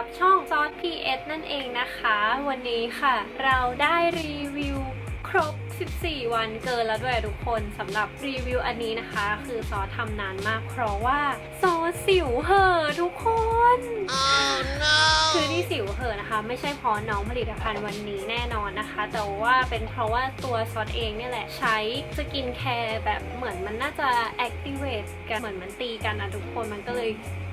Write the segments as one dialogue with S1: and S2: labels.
S1: รับช่องซอส PS นั่นเองนะคะ วันนี้ค่ะ เราได้รีวิวครบ 14 วันเกินแล้วด้วยทุกคนสำหรับรีวิวอันนี้นะคะ คือซอสทำนานมาก เพราะว่าซอสสิวเห่อทุกคนคือที่สิวเห่อะนะคะ ไม่ใช่เพราะน้องผลิตภัณฑ์วันนี้แน่นอนนะคะ แต่ว่าเป็นเพราะว่าตัวซอสเองเนี่ยแหละใช้สกินแคร์แบบเหมือนมันน่าจะ activate กันเหมือนมันตีกันอะทุกคนมันก็เลย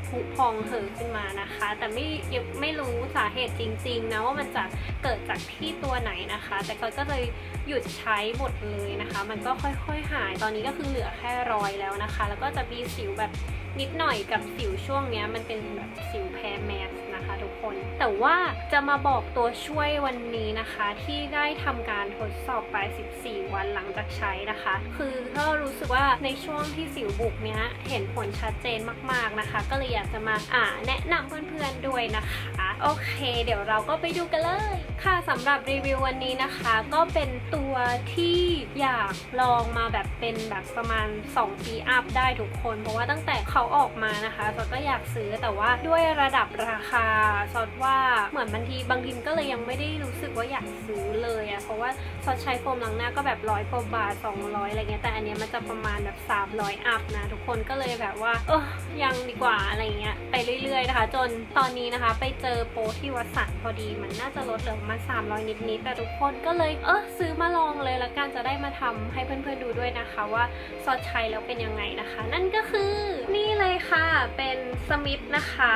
S1: ผุพองเห่อะขึ้นมานะคะ แต่ไม่ยังไม่รู้สาเหตุจริง ๆ นะว่ามันจะเกิดจากที่ตัวไหนนะคะ แต่ก็ก็เลยหยุดใช้หมดเลยนะคะ มันก็ค่อยๆหายตอนนี้ก็คือเหลือแค่รอยแล้วนะคะ แล้วก็จะมีสิวแบบนิดหน่อยกับสิวช่วงเนี้ยมันเป็นแบบสิวแพ้แมส นะคะทุกคน แต่ว่าจะมาบอกตัวช่วยวันนี้นะคะที่ได้ทำการทดสอบไป 14 วันหลังจากใช้นะคะ คือก็รู้สึกว่าในช่วงที่สิวบุกเนี้ยเห็นผลชัดเจนมากๆนะคะ ก็เลยอยากจะมาอ่าแนะนำเพื่อนๆด้วยนะคะ โอเค เดี๋ยวเราก็ไปดูกันเลย ค่ะสำหรับรีวิววันนี้นะคะ ก็เป็นตัวที่อยากลองมาแบบเป็นแบบประมาณ 2 ปีอัพได้ทุกคน เพราะว่าตั้งแต่เขาออกมานะคะซอสก็อยากซื้อแต่ว่าด้วยระดับราคาซอสว่าเหมือนบางทีบางทีก็เลยยังไม่ได้รู้สึกว่าอยากซื้อเลยอะเพราะว่าซอสใช้โฟมล้างหน้าก็แบบร้อยกว่าบาท200อะไรเงี้ยแต่อันเนี้ยมันจะประมาณแบบ300อัพนะทุกคนก็เลยแบบว่าเออยังดีกว่าอะไรเงี้ยไปเรื่อยๆนะคะ จนตอนนี้นะคะ ไปเจอโปรที่วัดสันพอดีมันน่าจะลดเหลือมา300นิดๆแต่ทุกคนก็เลยเออซื้อมาลองเลยละกันจะได้มาทำให้เพื่อนๆดูด้วยนะคะ ว่าซอสใช้แล้วเป็นยังไงนะคะ นั่นก็คือนี่เลยค่ะเป็นสมิธนะคะ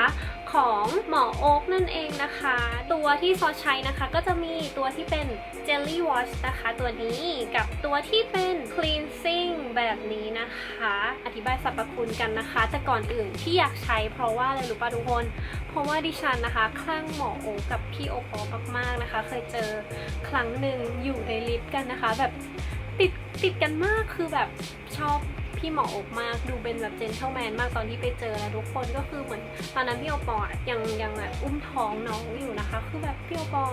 S1: ของหมอโอ๊กนั่นเองนะคะ ตัวที่ซอใช้นะคะก็จะมีตัวที่เป็น Jelly Wash นะคะ ตัวนี้กับตัวที่เป็น Cleansing แบบนี้นะคะ อธิบายสรรพคุณกันนะคะ แต่ก่อนอื่นที่อยากใช้เพราะว่าอะไรรู้ป่ะทุกคน เพราะว่าดิฉันนะคะคลั่งหมอโอ๊กกับพี่โอปอมากๆนะคะ เคยเจอครั้งหนึ่งอยู่ในลิฟต์กันนะคะแบบติดติดกันมากคือแบบชอบ ที่เหมาะอกมากดูเป็นแบบเจนเทลแมนมากตอนที่ไปเจอแล้วทุกคนก็คือเหมือนตอนนั้นพี่โอปอยังยังแบบอุ้มท้องน้องอยู่นะคะ คือแบบพี่โอปอ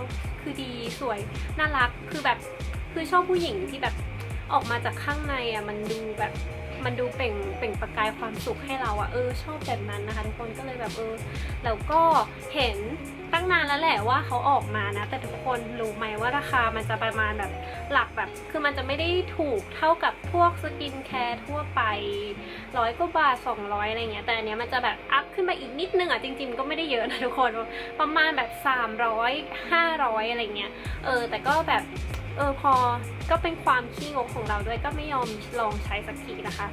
S1: คือดีสวยน่ารักคือแบบคือชอบผู้หญิงที่แบบออกมาจากข้างในอะมันดูแบบ มันดูเปล่งเปล่งประกายความสุขให้เราอะเออชอบแบบนั้นนะคะ ทุกคนก็เลยแบบเออแล้วก็เห็นตั้งนานแล้วแหละว่าเขาออกมานะ แต่ทุกคนรู้ไหมว่าราคามันจะประมาณแบบหลักแบบ คือมันจะไม่ได้ถูกเท่ากับพวกสกินแคร์ทั่วไปร้อยกว่าบาท 200อะไรเงี้ยแต่อันเนี้ยมันจะแบบอัพขึ้นมาอีกนิดนึงอะจริง ๆ ก็ไม่ได้เยอะนะทุกคนประมาณแบบ 300 500อะไรเงี้ยเออแต่ก็แบบ เออพอก็เป็นความขี้งกของเราด้วยก็ไม่ยอมลองใช้สักทีนะคะ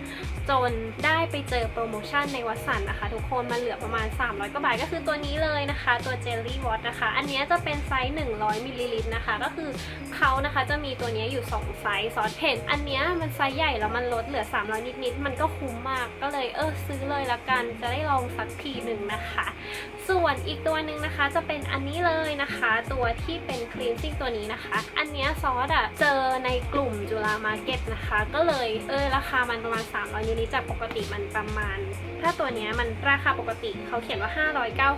S1: จนได้ไปเจอโปรโมชั่นในวัสันนะคะ ทุกคนมันเหลือประมาณ 300กว่าบาทก็คือตัวนี้เลยนะคะ ตัว Jelly Watt นะคะ อันนี้จะเป็นไซส์ 100มิลลิลิตรนะคะ ก็คือเขานะคะจะมีตัวนี้อยู่ 2 ไซส์ซอสเห็นอันนี้มันไซส์ใหญ่แล้วมันลดเหลือ 300 นิดๆมันก็คุ้มมากก็เลยเออซื้อเลยละกันจะได้ลองสักทีหนึ่งนะคะ ส่วนอีกตัวหนึ่งนะคะจะเป็นอันนี้เลยนะคะ ตัวที่เป็น cleansing ตัวนี้นะคะ อันนี้ซอสอะเจอในกลุ่มจุฬามาร์เก็ตนะคะ ก็เลยเออราคามันประมาณ 300นิดๆจากปกติมันประมาณ ถ้าตัวนี้มันราคาปกติเขาเขียนว่า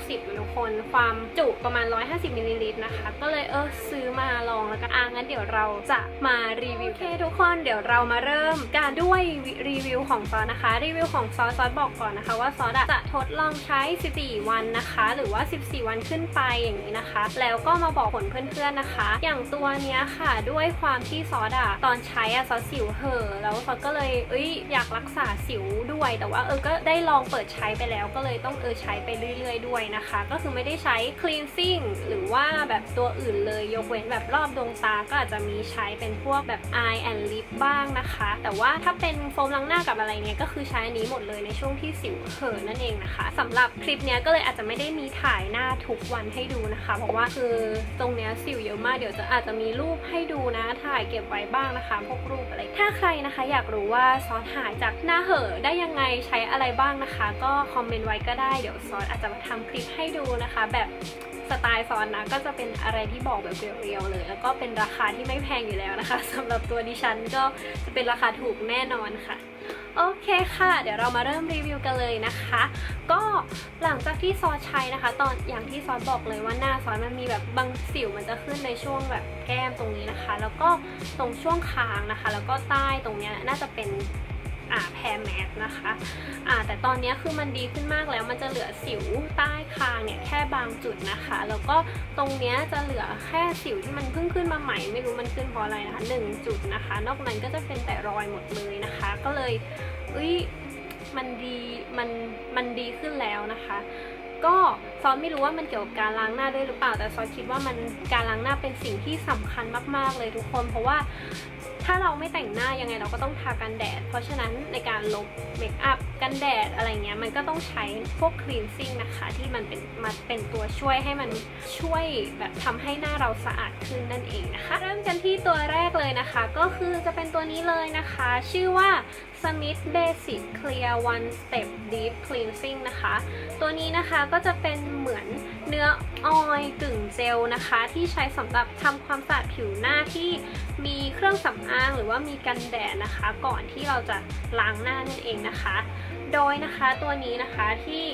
S1: 590ทุกคน ความจุประมาณ 150มิลลิลิตรนะคะ ก็เลยเออซื้อมาลองแล้วก็อ่างั้นเดี๋ยวเราจะมารีวิวโอเคทุกคนเดี๋ยวเรามาเริ่มการด้วยรีวิวของซอสนะคะ รีวิวของซอสซอสบอกก่อนนะคะ ว่าซอสจะทดลองใช้ 14 วันนะคะ หรือว่า 14 วันขึ้นไปอย่างนี้นะคะ แล้วก็มาบอกผลเพื่อนๆนะคะ อย่างตัวเนี้ยค่ะด้วยความที่ซอสอะตอนใช้อะซอสสิวเห่อแล้วซอสก็เลยเอ้ยอยากรักษาสิวด้วย แต่ว่าเออก็ได้ลองเปิดใช้ไปแล้ว ก็เลยต้องเออใช้ไปเรื่อย ๆ ด้วยนะคะ ก็คือไม่ได้ใช้ cleansing หรือว่าแบบตัวอื่นเลยยกเว้นแบบรอบดวงตาก็อาจจะมีใช้เป็นพวกแบบ eye and lip บ้างนะคะ แต่ว่าถ้าเป็นโฟมล้างหน้ากับอะไรเนี้ยก็คือใช้อันนี้หมดเลยในช่วงที่สิวเห่อนั่นเองนะคะสำหรับคลิปเนี้ยก็เลยอาจจะไม่ได้มีถ่ายหน้าทุกวันให้ดูนะคะ เพราะว่าคือตรงเนี้ยสิวเยอะมากเดี๋ยวจะอาจจะมีรูปให้ดูนะ ถ่ายเก็บไว้บ้างนะคะพวกรูปอะไร ถ้าใครนะคะ อยากรู้ว่าซอนหายจากหน้าเห่อได้ยังไงใช้อะไรบ้างนะคะ ก็คอมเมนต์ไว้ก็ได้เดี๋ยวซอนอาจจะมาทำคลิปให้ดูนะคะ แบบสไตล์ซอนนะก็จะเป็นอะไรที่บอกแบบเรียวๆเลย แล้วก็เป็นราคาที่ไม่แพงอยู่แล้วนะคะสำหรับตัวดิฉันก็จะเป็นราคาถูกแน่นอนค่ะ โอเคค่ะ เดี๋ยวเรามาเริ่มรีวิวกันเลยนะคะ ก็หลังจากที่ซอสใช้นะคะ ตอนอย่างที่ซอสบอกเลยว่าหน้าซอสมันมีแบบบางสิวมันจะขึ้นในช่วงแบบแก้มตรงนี้นะคะ แล้วก็ตรงช่วงคางนะคะ แล้วก็ใต้ตรงเนี้ยน่าจะเป็น อ่าแผลร์แมสนะคะอ่าแต่ตอนนี้คือมันดีขึ้นมากแล้ว มันจะเหลือสิวใต้คางเนี่ยแค่บางจุดนะคะ แล้วก็ตรงเนี้ยจะเหลือแค่สิวที่มันเพิ่งขึ้นมาใหม่ ไม่รู้มันขึ้นเพราะอะไรนะคะหนึ่งจุดนะคะ นอกนั้นก็จะเป็นแต่รอยหมดเลยนะคะ ก็เลยอุ้ยมันดีมันมันดีขึ้นแล้วนะคะก็ซอนไม่รู้ว่ามันเกี่ยวกับการล้างหน้าด้วยหรือเปล่า แต่ซอนคิดว่ามันการล้างหน้าเป็นสิ่งที่สำคัญมาก ๆ เลยทุกคน เพราะว่า ถ้าเราไม่แต่งหน้ายังไงเราก็ต้องทากันแดด เพราะฉะนั้นในการลบเมคอัพกันแดดอะไรเงี้ยมันก็ต้องใช้พวกคลีนซิ่งนะคะ ที่มันเป็นมาเป็นตัวช่วยให้มันช่วยแบบทำให้หน้าเราสะอาดขึ้นนั่นเองนะคะ เริ่มกันที่ตัวแรกเลยนะคะ ก็คือจะเป็นตัวนี้เลยนะคะ ชื่อว่า Smith Basic Clear One Step Deep Cleansing นะคะ ตัวนี้นะคะก็จะเป็นเหมือนเนื้อออยกึ่งเจลนะคะ ที่ใช้สำหรับทำความสะอาดผิวหน้าที่มีเครื่องสำอางหรือว่ามีกันแดดนะคะ ก่อนที่เราจะล้างหน้านั่นเองนะคะ โดยนะคะตัวนี้นะคะที่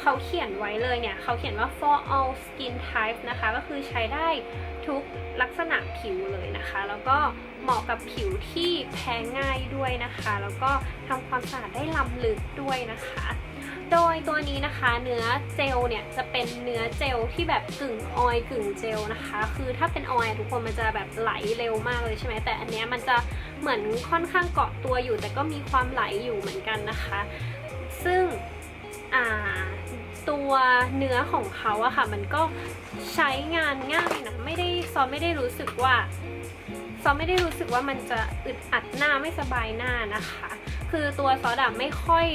S1: เขาเขียนไว้เลยเนี่ย เขาเขียนว่า for all skin types นะคะ ก็คือใช้ได้ทุกลักษณะผิวเลยนะคะ แล้วก็เหมาะกับผิวที่แพ้ง่ายด้วยนะคะ แล้วก็ทำความสะอาดได้ล้ำลึกด้วยนะคะ โดยตัวนี้นะคะเนื้อเจลเนี่ยจะเป็นเนื้อเจลที่แบบกึ่งออยกึ่งเจลนะคะ คือถ้าเป็นออยทุกคนมันจะแบบไหลเร็วมากเลยใช่ไหมแต่อันเนี้ยมันจะเหมือนค่อนข้างเกาะตัวอยู่ แต่ก็มีความไหลอยู่เหมือนกันนะคะ ซึ่งตัวเนื้อของเขาอะค่ะ มันก็ใช้งานง่ายนะไม่ได้ซอไม่ได้รู้สึกว่าซอไม่ได้รู้สึกว่ามันจะอึดอัดหน้าไม่สบายหน้านะคะ คือตัวซอสอะไม่ค่อย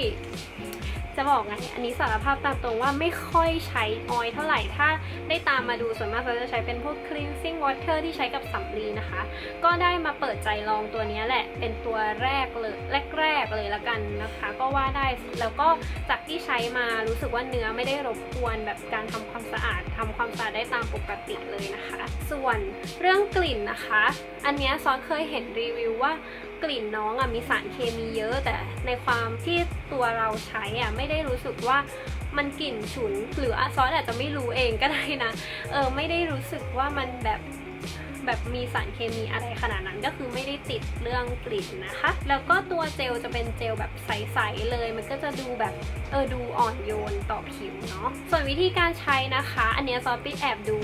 S1: จะบอกไงอันนี้สารภาพตามตรงว่าไม่ค่อยใช้ออยล์เท่าไหร่ ถ้าได้ตามมาดูส่วนมากเราจะใช้เป็นพวก cleansing water ที่ใช้กับสำลีนะคะ ก็ได้มาเปิดใจลองตัวนี้แหละ เป็นตัวแรกเลยแรกๆเลยละกันนะคะ ก็ว่าได้แล้วก็จากที่ใช้มารู้สึกว่าเนื้อไม่ได้รบกวนแบบการทำความสะอาดทำความสะอาดได้ตามปกติเลยนะคะ ส่วนเรื่องกลิ่นนะคะ อันนี้ซอนเคยเห็นรีวิวว่า กลิ่นน้องอะมีสารเคมีเยอะ แต่ในความที่ตัวเราใช้อะไม่ได้รู้สึกว่ามันกลิ่นฉุนหรืออาซอสอาจจะไม่รู้เองก็ได้นะ เออไม่ได้รู้สึกว่ามันแบบ แบบมีสารเคมีอะไรขนาดนั้นก็คือไม่ได้ติดเรื่องกลิ่นนะคะ แล้วก็ตัวเจลจะเป็นเจลแบบใสๆเลย มันก็จะดูแบบเออดูอ่อนโยนต่อผิวเนาะส่วนวิธีการใช้นะคะ อันเนี้ยซอสไปแอบดู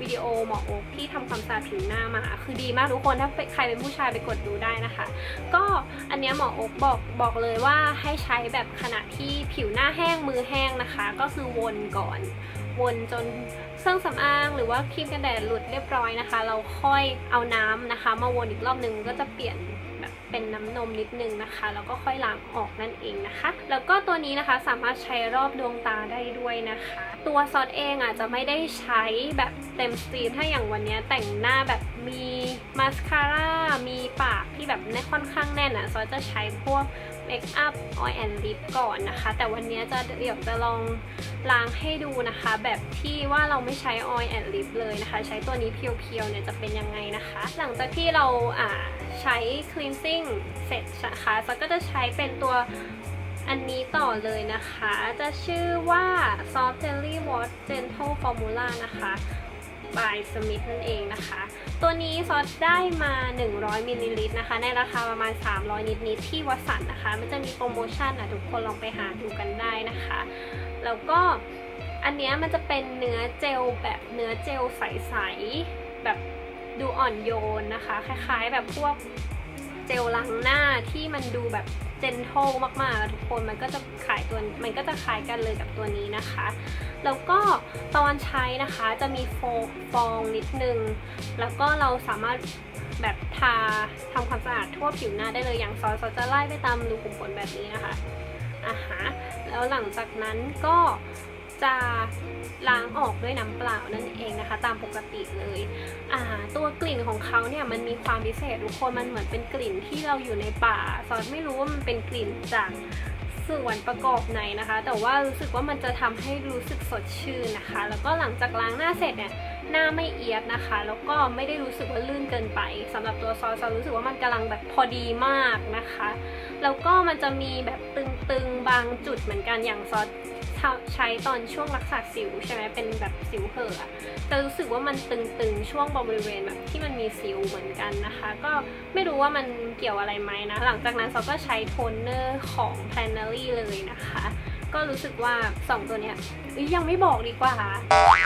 S1: วิดีโอหมอโอ๊กที่ทำความสะอาดผิวหน้ามา คือดีมากทุกคนถ้าใครเป็นผู้ชายไปกดดูได้นะคะ ก็อันเนี้ยหมอโอ๊กบอกบอกเลยว่าให้ใช้แบบขณะที่ผิวหน้าแห้งมือแห้งนะคะ ก็คือวนก่อน วนจนเครื่องสำอางหรือว่าครีมกันแดดหลุดเรียบร้อยนะคะ เราค่อยเอาน้ำนะคะ มาวนอีกรอบหนึ่งก็จะเปลี่ยนแบบเป็นน้ำนมนิดนึงนะคะ แล้วก็ค่อยล้างออกนั่นเองนะคะ แล้วก็ตัวนี้นะคะสามารถใช้รอบดวงตาได้ด้วยนะคะ ตัวซอสเองอะจะไม่ได้ใช้แบบเต็มสตรีมถ้าอย่างวันนี้แต่งหน้าแบบมีมาสคาร่ามีปากที่แบบในค่อนข้างแน่นอะซอสจะใช้พวก เมคอัพออยล์แอนด์ลิปก่อนนะคะ แต่วันนี้จะเดี๋ยวจะลองล้างให้ดูนะคะ แบบที่ว่าเราไม่ใช้ออยล์แอนด์ลิปเลยนะคะ ใช้ตัวนี้เพียวๆเนี่ยจะเป็นยังไงนะคะ หลังจากที่เราอ่าใช้ cleansing เสร็จนะคะซอสก็จะใช้เป็นตัวอันนี้ต่อเลยนะคะ จะชื่อว่า Soft Jelly Wash Gentle Formula นะคะ by Smith นั่นเองนะคะ ตัวนี้ซอสได้มา 100มิลลิลิตรนะคะ ในราคาประมาณ 300 นิดๆที่วัสันนะคะ มันจะมีโปรโมชั่นอะทุกคนลองไปหาดูกันได้นะคะ แล้วก็อันเนี้ยมันจะเป็นเนื้อเจลแบบเนื้อเจลใสๆแบบดูอ่อนโยนนะคะ คล้ายๆแบบพวกเจลล้างหน้าที่มันดูแบบ เจนโทมากๆทุกคนมันก็จะขายตัวมันก็จะคล้ายกันเลยกับตัวนี้นะคะ แล้วก็ตอนใช้นะคะจะมีโฟฟองนิดนึง แล้วก็เราสามารถแบบทาทำความสะอาดทั่วผิวหน้าได้เลยอย่างซอสจะไล่ไปตามรูขุมขนแบบนี้นะคะอะฮะแล้วหลังจากนั้นก็ จะล้างออกด้วยน้ำเปล่านั่นเองนะคะ ตามปกติเลยอ่าตัวกลิ่นของเขาเนี่ยมันมีความพิเศษทุกคนมันเหมือนเป็นกลิ่นที่เราอยู่ในป่าซอสไม่รู้ว่ามันเป็นกลิ่นจากส่วนประกอบไหนนะคะ แต่ว่ารู้สึกว่ามันจะทำให้รู้สึกสดชื่นนะคะ แล้วก็หลังจากล้างหน้าเสร็จเนี่ยหน้าไม่เอียดนะคะ แล้วก็ไม่ได้รู้สึกว่าลื่นเกินไปสำหรับตัวซอสซอสรู้สึกว่ามันกำลังแบบพอดีมากนะคะ แล้วก็มันจะมีแบบตึงๆบางจุดเหมือนกันอย่างซอส ใช้ตอนช่วงรักษาสิวใช่ไหมเป็นแบบสิวเห่อะแต่รู้สึกว่ามันตึงๆ ช่วงบริเวณแบบที่มันมีสิวเหมือนกันนะคะ ก็ไม่รู้ว่ามันเกี่ยวอะไรไหมนะ หลังจากนั้นซอก็ใช้โทนเนอร์ของ p l a n e r y เลยนะคะ ก็รู้สึกว่า 2 ตัวเนี้ยเอ้ยยังไม่บอกดีกว่า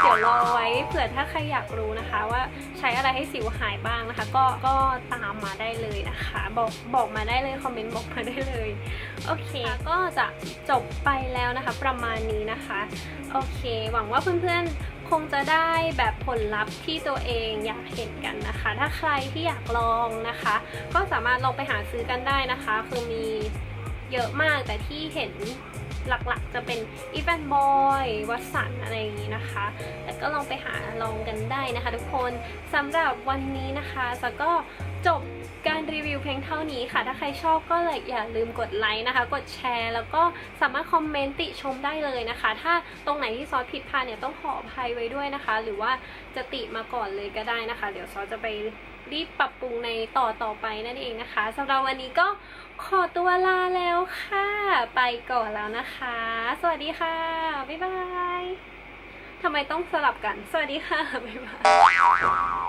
S1: เดี๋ยวรอไว้เผื่อถ้าใครอยากรู้นะคะ ว่าใช้อะไรให้สิวหายบ้างนะคะ ก็ก็ตามมาได้เลยนะคะ บอกบอกมาได้เลยคอมเมนต์บอกมาได้เลย โอเค ก็จะจบไปแล้วนะคะ ประมาณนี้นะคะ โอเค หวังว่าเพื่อนๆ คงจะได้แบบผลลัพธ์ที่ตัวเองอยากเห็นกันนะคะ ถ้าใครที่อยากลองนะคะ ก็สามารถลองไปหาซื้อกันได้นะคะ คือมีเยอะมากแต่ที่เห็น หลักๆ จะเป็นอีแวนบอยวัสันอะไรอย่างนี้นะคะ แต่ก็ลองไปหาลองกันได้นะคะ ทุกคนสำหรับวันนี้นะคะสก็จบ การรีวิวเพียงเท่านี้ค่ะ ถ้าใครชอบก็เลยอย่าลืมกดไลค์นะคะ กดแชร์ แล้วก็สามารถคอมเมนต์ติชมได้เลยนะคะ ถ้าตรงไหนที่ซอสผิดพลาดเนี่ยต้องขออภัยไว้ด้วยนะคะ หรือว่าจะติมาก่อนเลยก็ได้นะคะ เดี๋ยวซอสจะไปรีบปรับปรุงในต่อต่อไปนั่นเองนะคะสำหรับวันนี้ก็ขอตัวลาแล้วค่ะ ไปก่อนแล้วนะคะ สวัสดีค่ะ บ๊ายบายทำไมต้องสลับกัน สวัสดีค่ะ บ๊ายบาย